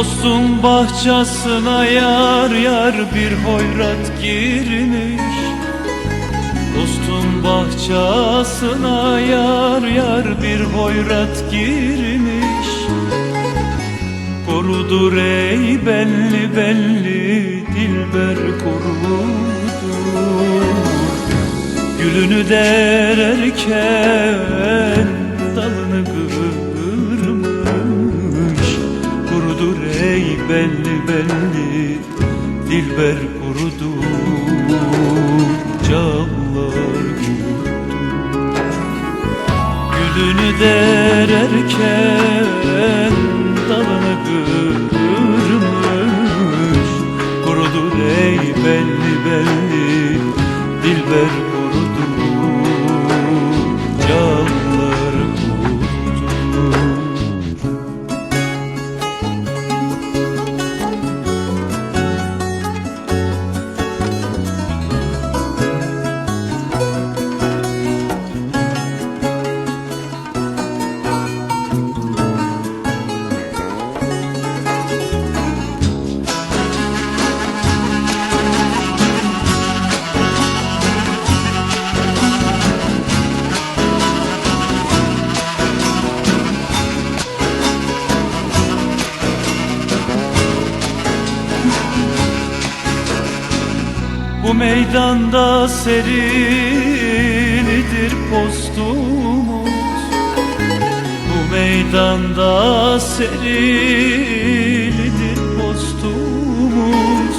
Dostun bahçesine yar yar bir hoyrat girmiş. Dostun bahçesine yar yar bir hoyrat girmiş. Korudur ey belli belli dilber korudur Gülünü dererken dalını kırmış belli belli dilber kurudur Camlar kurudur Gülünü dererken dalını kırmış Kurudur ey belli belli dilber Bu meydanda serilidir postumuz. Bu meydanda serilidir postumuz.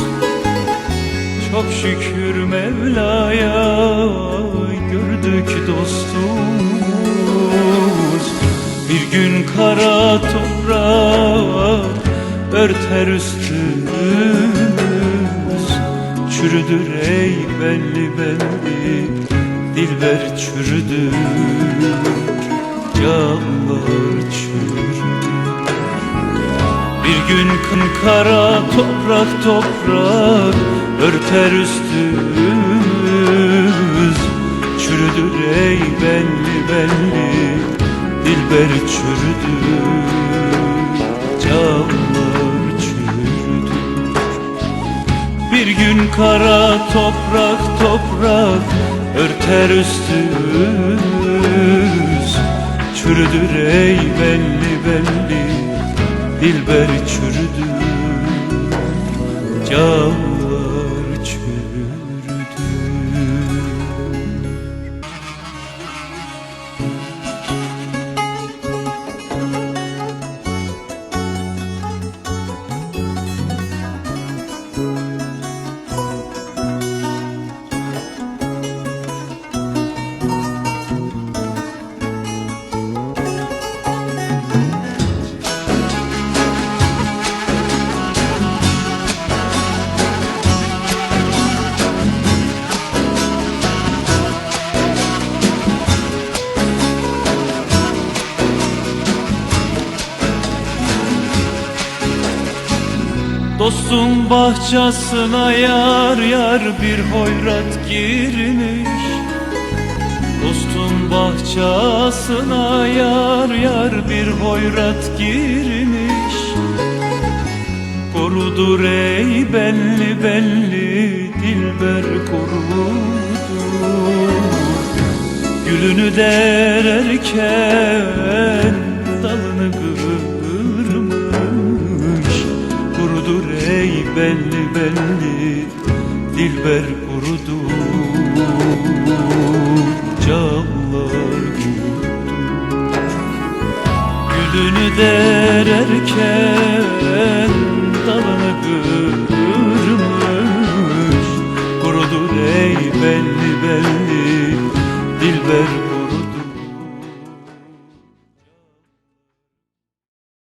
Çok şükür Mevla'ya gördük dostumuz. Bir gün kara toprak örter üstümüz. Çürüdür ey belli belli Dilber çürüdür Yağlar çürüdür. Bir gün kın kara toprak toprak Örter üstümüz. Çürüdür ey belli belli Dilber çürüdür bir gün kara toprak toprak örter üstümüz Çürüdür ey belli belli dilber çürüdür. Camlar Dostun bahçesine yar yar bir hoyrat girmiş. Dostun bahçesine yar yar bir hoyrat girmiş. Korudur ey belli belli dilber korudur Gülünü dererken dalını kırmış belli belli dilber kurudu. Camlar Gülünü dererken dalını gül